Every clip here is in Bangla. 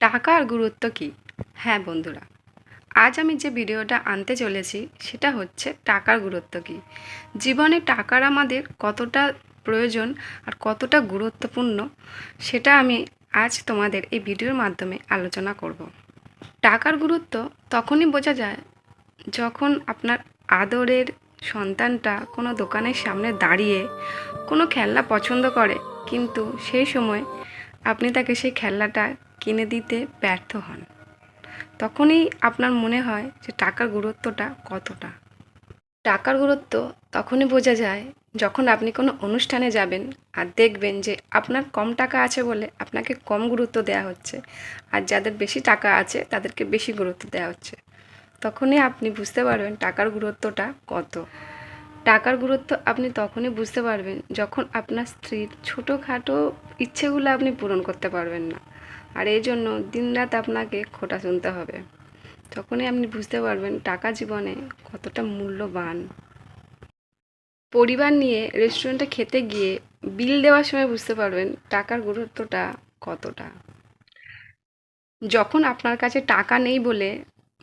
টাকার গুরুত্ব কী? হ্যাঁ বন্ধুরা। আজ আমি যে ভিডিওটা আনতে চলেছি, সেটা হচ্ছে টাকার গুরুত্ব কী? জীবনে টাকার আমাদের কতটা প্রয়োজন আর কতটা গুরুত্বপূর্ণ, সেটা আমি আজ তোমাদের এই ভিডিওর মাধ্যমে আলোচনা করব। টাকার গুরুত্ব তখনই বোঝা যায় যখন আপনার আদরের সন্তানটা কোনো দোকানের সামনে দাঁড়িয়ে কোনো খেলনা পছন্দ করে, কিন্তু সেই সময় আপনি তাকে সেই খেলনাটা কিনে দিতে ব্যর্থ হন। তখনই আপনার মনে হয় যে টাকার গুরুত্বটা কতটা। টাকার গুরুত্ব তখনই বোঝা যায় যখন আপনি কোনো অনুষ্ঠানে যাবেন আর দেখবেন যে আপনার কম টাকা আছে বলে আপনাকে কম গুরুত্ব দেওয়া হচ্ছে আর যাদের বেশি টাকা আছে তাদেরকে বেশি গুরুত্ব দেওয়া হচ্ছে। তখনই আপনি বুঝতে পারবেন টাকার গুরুত্বটা কত। টাকার গুরুত্ব আপনি তখনই বুঝতে পারবেন যখন আপনার স্ত্রীর ছোটোখাটো ইচ্ছেগুলো আপনি পূরণ করতে পারবেন না। আর এই জন্য দিনরাত আপনাকে খোটা শুনতে হবে। তখনই আপনি বুঝতে পারবেন টাকা জীবনে কতটা মূল্যবান। পরিবার নিয়ে রেস্টুরেন্টে খেতে গিয়ে বিল দেওয়ার সময় বুঝতে পারবেন টাকার গুরুত্বটা কতটা। যখন আপনার কাছে টাকা নেই বলে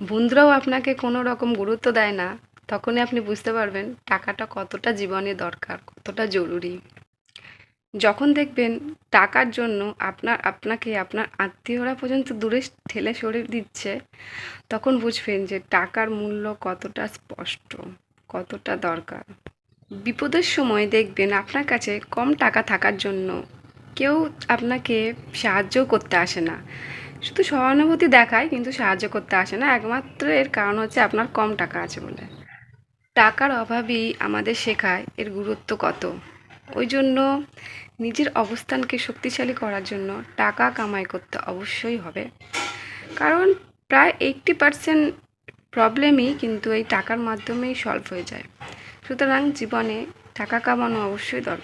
বন্ধুরাও আপনাকে কোনো রকম গুরুত্ব দেয় না তখনই আপনি বুঝতে পারবেন টাকাটা কতটা জীবনে দরকার, কতটা জরুরি। যখন দেখবেন টাকার জন্য আপনার, আপনাকে, আপনার আত্মীয়রা পর্যন্ত দূরে ঠেলে সরে দিচ্ছে, তখন বুঝবেন যে টাকার মূল্য কতটা স্পষ্ট, কতটা দরকার। বিপদের সময় দেখবেন আপনার কাছে কম টাকা থাকার জন্য কেউ আপনাকে সাহায্য করতে আসে না। শুধু সহানুভূতি দেখায় কিন্তু সাহায্য করতে আসে না একমাত্র এর কারণ হচ্ছে আপনার কম টাকা আছে বলে। টাকার অভাবই আমাদের শেখায় এর গুরুত্ব কত। ওই জন্য নিজের অবস্থানকে শক্তিশালী করার জন্য টাকা কামাই করতে অবশ্যই হবে। কারণ প্রায় এইটটি পারসেন্ট প্রবলেমই কিন্তু এই টাকার মাধ্যমেই সলভ হয়ে যায়। সুতরাং জীবনে টাকা কামানো অবশ্যই দরকার।